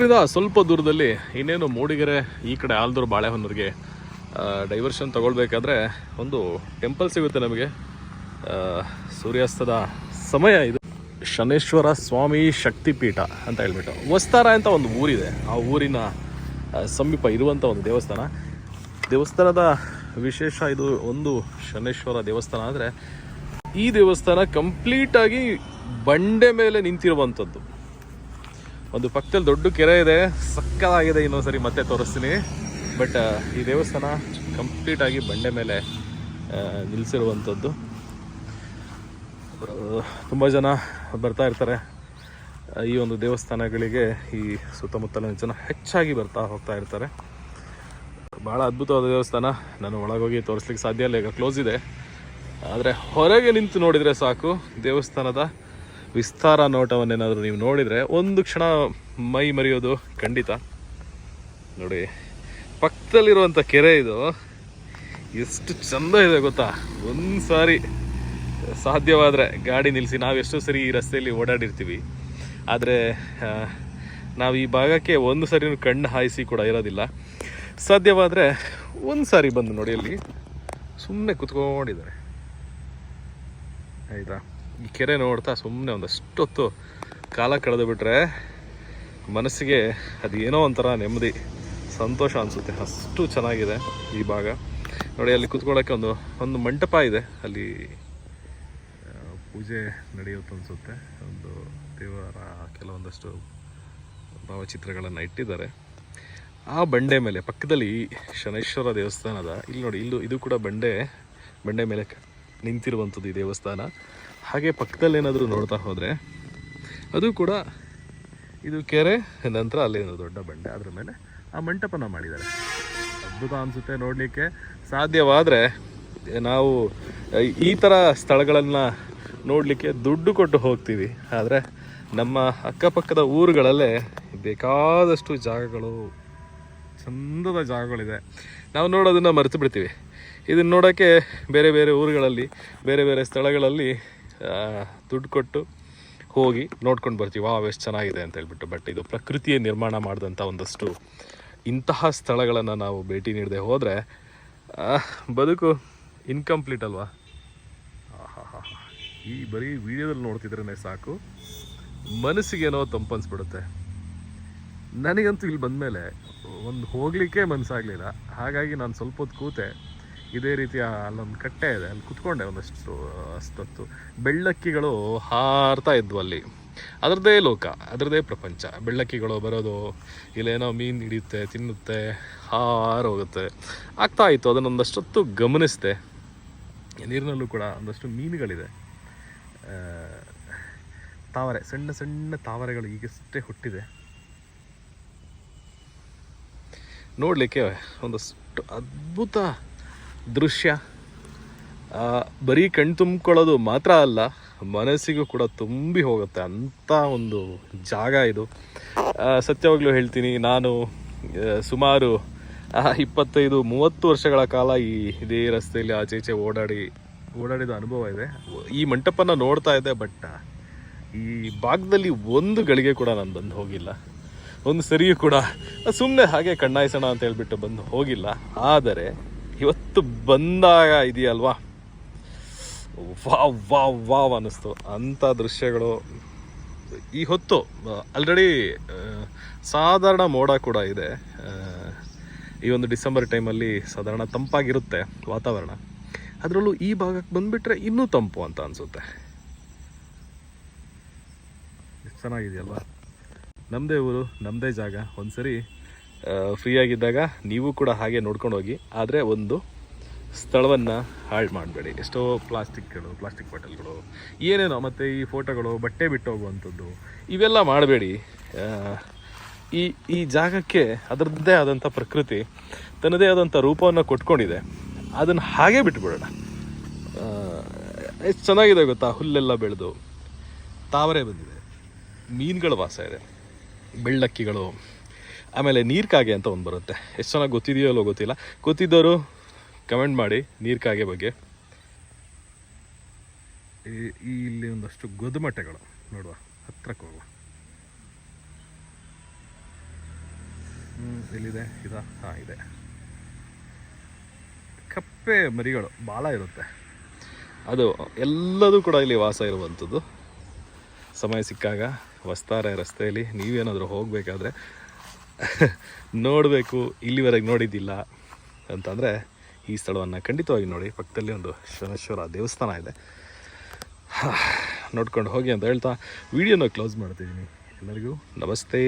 ಬೆಂಗಳೂರಿಂದ ಸ್ವಲ್ಪ ದೂರದಲ್ಲಿ ಇನ್ನೇನು ಮೂಡಿಗೆರೆ ಈ ಕಡೆ ಆಲ್ದೂರು ಬಾಳೆಹೊನ್ನೂರಿಗೆ ಡೈವರ್ಷನ್ ತಗೊಳ್ಬೇಕಾದ್ರೆ ಒಂದು ಟೆಂಪಲ್ ಸಿಗುತ್ತೆ ನಮಗೆ. ಸೂರ್ಯಾಸ್ತದ ಸಮಯ ಇದು. ಶನೇಶ್ವರ ಸ್ವಾಮಿ ಶಕ್ತಿಪೀಠ ಅಂತ ಹೇಳ್ಬಿಟ್ಟು ವಸ್ತಾರ ಅಂತ ಒಂದು ಊರಿದೆ. ಆ ಊರಿನ ಸಮೀಪ ಇರುವಂಥ ಒಂದು ದೇವಸ್ಥಾನ. ದೇವಸ್ಥಾನದ ವಿಶೇಷ ಇದು ಒಂದು ಶನೇಶ್ವರ ದೇವಸ್ಥಾನ ಆದರೆ ಈ ದೇವಸ್ಥಾನ ಕಂಪ್ಲೀಟಾಗಿ ಬಂಡೆ ಮೇಲೆ ನಿಂತಿರುವಂಥದ್ದು ಒಂದು ಪಕ್ಕದಲ್ಲಿ ದೊಡ್ಡ ಕೆರೆ ಇದೆ. ಸಕ್ಕದಾಗಿದೆ ಇನ್ನೊಂದ್ಸರಿ ಮತ್ತೆ ತೋರಿಸ್ತೀನಿ. ಬಟ್ ಈ ದೇವಸ್ಥಾನ ಕಂಪ್ಲೀಟ್ ಆಗಿ ಬಂಡೆ ಮೇಲೆ ನಿಲ್ಲಿಸಿರುವಂಥದ್ದು ತುಂಬ ಜನ ಬರ್ತಾ ಇರ್ತಾರೆ. ಈ ಒಂದು ದೇವಸ್ಥಾನಗಳಿಗೆ ಈ ಸುತ್ತಮುತ್ತಲಿನ ಜನ ಹೆಚ್ಚಾಗಿ ಬರ್ತಾ ಹೋಗ್ತಾ ಇರ್ತಾರೆ. ಭಾಳ ಅದ್ಭುತವಾದ ದೇವಸ್ಥಾನ. ನಾನು ಒಳಗೋಗಿ ತೋರಿಸ್ಲಿಕ್ಕೆ ಸಾಧ್ಯ ಇಲ್ಲ. ಈಗ ಕ್ಲೋಸ್ ಇದೆ. ಆದರೆ ಹೊರಗೆ ನಿಂತು ನೋಡಿದರೆ ಸಾಕು ದೇವಸ್ಥಾನದ ವಿಸ್ತಾರ ನೋಟವನ್ನೇನಾದರೂ ನೀವು ನೋಡಿದರೆ ಒಂದು ಕ್ಷಣ ಮೈ ಮರೆಯೋದು ಖಂಡಿತ. ನೋಡಿ ಪಕ್ಕದಲ್ಲಿರುವಂಥ ಕೆರೆ ಇದು ಎಷ್ಟು ಚಂದ ಇದೆ ಗೊತ್ತಾ? ಒಂದು ಸಾರಿ ಸಾಧ್ಯವಾದರೆ ಗಾಡಿ ನಿಲ್ಲಿಸಿ ನಾವು ಎಷ್ಟೋ ಸರಿ ಈ ರಸ್ತೆಯಲ್ಲಿ ಓಡಾಡಿರ್ತೀವಿ. ಆದರೆ ನಾವು ಈ ಭಾಗಕ್ಕೆ ಒಂದು ಸರಿ ಕಣ್ಣು ಹಾಯಿಸಿ ಕೂಡ ಇರೋದಿಲ್ಲ. ಸಾಧ್ಯವಾದರೆ ಒಂದು ಸಾರಿ ಬಂದು ನೋಡಿ ಅಲ್ಲಿ. ಸುಮ್ಮನೆ ಕುತ್ಕೊಂಡಿದ್ದಾರೆ. ಆಯಿತಾ? ಈ ಕೆರೆ ನೋಡ್ತಾ ಸುಮ್ಮನೆ ಒಂದಷ್ಟು ಹೊತ್ತು ಕಾಲ ಕಳೆದು ಬಿಟ್ಟರೆ ಮನಸ್ಸಿಗೆ ಅದು ಏನೋ ಒಂಥರ ನೆಮ್ಮದಿ, ಸಂತೋಷ ಅನಿಸುತ್ತೆ. ಅಷ್ಟು ಚೆನ್ನಾಗಿದೆ ಈ ಭಾಗ. ನೋಡಿ, ಅಲ್ಲಿ ಕುತ್ಕೊಳ್ಳೋಕ್ಕೆ ಒಂದು ಒಂದು ಮಂಟಪ ಇದೆ. ಅಲ್ಲಿ ಪೂಜೆ ನಡೆಯುತ್ತೆ ಅನಿಸುತ್ತೆ. ಒಂದು ದೇವರ ಕೆಲವೊಂದಷ್ಟು ಭಾವಚಿತ್ರಗಳನ್ನು ಇಟ್ಟಿದ್ದಾರೆ. ಆ ಬಂಡೆ ಮೇಲೆ, ಪಕ್ಕದಲ್ಲಿ ಶನೇಶ್ವರ ದೇವಸ್ಥಾನದ, ಇಲ್ಲಿ ನೋಡಿ, ಇಲ್ಲೂ, ಇದು ಕೂಡ ಬಂಡೆ ಬಂಡೆ ಮೇಲೆ ನಿಂತಿರುವಂಥದ್ದು ಈ ದೇವಸ್ಥಾನ. ಹಾಗೆ ಪಕ್ಕದಲ್ಲೇನಾದರೂ ನೋಡ್ತಾ ಹೋದರೆ, ಅದು ಕೂಡ ಇದು ಕೆರೆ, ನಂತರ ಅಲ್ಲೇನೋ ದೊಡ್ಡ ಬಂಡೆ ಅದ್ರ ಮೇಲೆ ಆ ಮಂಟಪನ ಮಾಡಿದ್ದಾರೆ. ಅದ್ಭುತ ಅನಿಸುತ್ತೆ ನೋಡಲಿಕ್ಕೆ. ಸಾಧ್ಯವಾದರೆ ನಾವು, ಈ ಥರ ಸ್ಥಳಗಳನ್ನು ನೋಡಲಿಕ್ಕೆ ದುಡ್ಡು ಕೊಟ್ಟು ಹೋಗ್ತೀವಿ. ಆದರೆ ನಮ್ಮ ಅಕ್ಕಪಕ್ಕದ ಊರುಗಳಲ್ಲೇ ಬೇಕಾದಷ್ಟು ಜಾಗಗಳು ಚಂದದ ಜಾಗಗಳಿದೆ. ನಾವು ನೋಡೋದನ್ನು ಮರೆತು ಬಿಡ್ತೀವಿ. ಇದನ್ನು ನೋಡೋಕ್ಕೆ ಬೇರೆ ಬೇರೆ ಊರುಗಳಲ್ಲಿ, ಬೇರೆ ಬೇರೆ ಸ್ಥಳಗಳಲ್ಲಿ ದುಡ್ಡು ಕೊಟ್ಟು ಹೋಗಿ ನೋಡ್ಕೊಂಡು ಬರ್ತೀವಿ. ವಾವ್, ಎಷ್ಟು ಚೆನ್ನಾಗಿದೆ ಅಂತ ಹೇಳ್ಬಿಟ್ಟು. ಬಟ್ ಇದು ಪ್ರಕೃತಿಯೇ ನಿರ್ಮಾಣ ಮಾಡಿದಂಥ ಒಂದಷ್ಟು ಇಂತಹ ಸ್ಥಳಗಳನ್ನು ನಾವು ಭೇಟಿ ನೀಡದೆ ಹೋದರೆ ಬದುಕು ಇನ್ಕಂಪ್ಲೀಟ್ ಅಲ್ವಾ. ಈ ಬರೀ ವಿಡಿಯೋದಲ್ಲಿ ನೋಡ್ತಿದ್ರೇ ಸಾಕು. ಮನಸ್ಸಿಗೇನೋ ತಂಪನ್ಸ್ಬಿಡುತ್ತೆ. ನನಗಂತೂ ಇಲ್ಲಿ ಬಂದಮೇಲೆ ಒಂದು ಹೋಗಲಿಕ್ಕೆ ಮನಸ್ಸಾಗಲಿಲ್ಲ ಹಾಗಾಗಿ ನಾನು ಸ್ವಲ್ಪ ಹೊತ್ತು ಕೂತೆ. ಇದೇ ರೀತಿಯ ಅಲ್ಲೊಂದು ಕಟ್ಟೆ ಇದೆ. ಅಲ್ಲಿ ಕುತ್ಕೊಂಡೆ ಒಂದಷ್ಟು, ಅಷ್ಟೊತ್ತು. ಬೆಳ್ಳಕ್ಕಿಗಳು ಹಾರ್ತಾ ಇದ್ವು ಅಲ್ಲಿ. ಅದರದ್ದೇ ಲೋಕ, ಅದರದ್ದೇ ಪ್ರಪಂಚ. ಬೆಳ್ಳಕ್ಕಿಗಳು ಬರೋದು, ಇಲ್ಲೇನೋ ಮೀನು ಹಿಡಿಯುತ್ತೆ, ತಿನ್ನುತ್ತೆ ಹಾರೋಗುತ್ತೆ ಆಗ್ತಾ ಇತ್ತು. ಅದನ್ನೊಂದಷ್ಟೊತ್ತು ಗಮನಿಸಿದೆ. ನೀರಿನಲ್ಲೂ ಕೂಡ ಒಂದಷ್ಟು ಮೀನುಗಳಿದೆ. ತಾವರೆ, ಸಣ್ಣ ಸಣ್ಣ ತಾವರೆಗಳು ಈಗಷ್ಟೇ ಹುಟ್ಟಿದೆ. ನೋಡಲಿಕ್ಕೆ ಒಂದಷ್ಟು ಅದ್ಭುತ ದೃಶ್ಯ. ಬರೀ ಕಣ್ ತುಂಬಿಕೊಳ್ಳೋದು ಮಾತ್ರ ಅಲ್ಲ, ಮನಸ್ಸಿಗೂ ಕೂಡ ತುಂಬಿ ಹೋಗುತ್ತೆ ಅಂಥ ಒಂದು ಜಾಗ ಇದು. ಸತ್ಯವಾಗಲೂ ಹೇಳ್ತೀನಿ, ನಾನು ಸುಮಾರು ಇಪ್ಪತ್ತೈದು, ಮೂವತ್ತು ವರ್ಷಗಳ ಕಾಲ ಈ ಇದೇ ರಸ್ತೆಯಲ್ಲಿ ಆಚೆ ಈಚೆ ಓಡಾಡಿ, ಓಡಾಡಿದ ಅನುಭವ ಇದೆ. ಈ ಮಂಟಪನ ನೋಡ್ತಾ ಇದ್ದೆ, ಬಟ್ ಈ ಭಾಗದಲ್ಲಿ ಒಂದು ಗಳಿಗೆ ಕೂಡ ನಾನು ಬಂದು ಹೋಗಿಲ್ಲ. ಒಂದು ಸರಿಯೂ ಕೂಡ ಸುಮ್ಮನೆ ಹಾಗೆ ಕಣ್ಣಾಯಿಸೋಣ ಅಂತ ಹೇಳ್ಬಿಟ್ಟು ಬಂದು ಹೋಗಿಲ್ಲ. ಆದರೆ ಇವತ್ತು ಬಂದಾಗ ಇದೆಯಲ್ವಾ? ವಾವ್ ವಾ ವಾ ಅನ್ನಿಸ್ತು. ಅಂಥ ದೃಶ್ಯಗಳು. ಈ ಹೊತ್ತು ಆಲ್ರೆಡಿ ಸಾಧಾರಣ ಮೋಡ ಕೂಡ ಇದೆ. ಈ ಒಂದು ಡಿಸೆಂಬರ್ ಟೈಮಲ್ಲಿ ಸಾಧಾರಣ ತಂಪಾಗಿರುತ್ತೆ ವಾತಾವರಣ. ಅದರಲ್ಲೂ ಈ ಭಾಗಕ್ಕೆ ಬಂದುಬಿಟ್ರೆ ಇನ್ನೂ ತಂಪು ಅಂತ ಅನಿಸುತ್ತೆ. ಚೆನ್ನಾಗಿದೆಯಲ್ವಾ? ನಮ್ಮದೇ ಊರು ನಮ್ಮದೇ ಜಾಗ. ಒಂದ್ಸರಿ ಫ್ರೀ ಆಗಿದ್ದಾಗ ನೀವು ಕೂಡ ಹಾಗೆ ನೋಡ್ಕೊಂಡು ಹೋಗಿ. ಆದರೆ ಒಂದು ಸ್ಥಳವನ್ನು ಹಾಳು ಮಾಡಬೇಡಿ. ಎಷ್ಟೋ ಪ್ಲಾಸ್ಟಿಕ್ಗಳು, ಪ್ಲಾಸ್ಟಿಕ್ ಬಾಟಲ್ಗಳು, ಏನೇನೋ ಮತ್ತು ಈ ಫೋಟೋಗಳು, ಬಟ್ಟೆ ಬಿಟ್ಟು ಹೋಗುವಂಥದ್ದು, ಇವೆಲ್ಲ ಮಾಡಬೇಡಿ. ಈ ಈ ಜಾಗಕ್ಕೆ ಅದರದ್ದೇ ಆದಂಥ ಪ್ರಕೃತಿ, ತನ್ನದೇ ಆದಂಥ ರೂಪವನ್ನು ಕೊಟ್ಕೊಂಡಿದೆ. ಅದನ್ನು ಹಾಗೆ ಬಿಟ್ಬಿಡೋಣ. ಎಷ್ಟು ಚೆನ್ನಾಗಿದೆ ಗೊತ್ತಾ? ಹುಲ್ಲೆಲ್ಲ ಬೆಳೆದು, ತಾವರೆ ಬಂದಿದೆ. ಮೀನುಗಳ ವಾಸ ಇದೆ. ಬೆಳ್ಳಕ್ಕಿಗಳು. ಆಮೇಲೆ ನೀರ್ಕಾಗೆ ಅಂತ ಒಂದು ಬರುತ್ತೆ. ಎಷ್ಟು ಚೆನ್ನಾಗಿ ಗೊತ್ತಿದೆಯೋ ಅಲ್ಲೋ ಗೊತ್ತಿಲ್ಲ. ಗೊತ್ತಿದ್ದವರು ಕಮೆಂಟ್ ಮಾಡಿ ನೀರ್ಕಾಗೆ ಬಗ್ಗೆ. ಇಲ್ಲಿ ಒಂದಷ್ಟು ಗೊದುಮಟ್ಟೆಗಳು ನೋಡುವ, ಹತ್ರಕ್ಕೆ ಹೋಗುವ. ಎಲ್ಲಿದೆ? ಇದಾ? ಹಾಂ, ಇದೆ. ಕಪ್ಪೆ ಮರಿಗಳು ಭಾಳ ಇರುತ್ತೆ. ಅದು, ಎಲ್ಲದೂ ಕೂಡ ಇಲ್ಲಿ ವಾಸ ಇರುವಂಥದ್ದು ಸಮಯ ಸಿಕ್ಕಾಗ. ವಸ್ತಾರೆ ರಸ್ತೆಯಲ್ಲಿ ನೀವೇನಾದರೂ ಹೋಗಬೇಕಾದ್ರೆ ನೋಡಬೇಕು, ಇಲ್ಲಿವರೆಗೆ ನೋಡಿದ್ದಿಲ್ಲ ಅಂತಂದರೆ ಈ ಸ್ಥಳವನ್ನು ಖಂಡಿತವಾಗಿ ನೋಡಿ. ಪಕ್ಕದಲ್ಲಿ ಒಂದು ಶನೇಶ್ವರ ದೇವಸ್ಥಾನ ಇದೆ. ನೋಡ್ಕೊಂಡು ಹೋಗಿ ಅಂತ ಹೇಳ್ತಾ, ವಿಡಿಯೋನ ಕ್ಲೋಸ್ ಮಾಡ್ತಿದ್ದೀನಿ. ಎಲ್ಲರಿಗೂ ನಮಸ್ತೆ.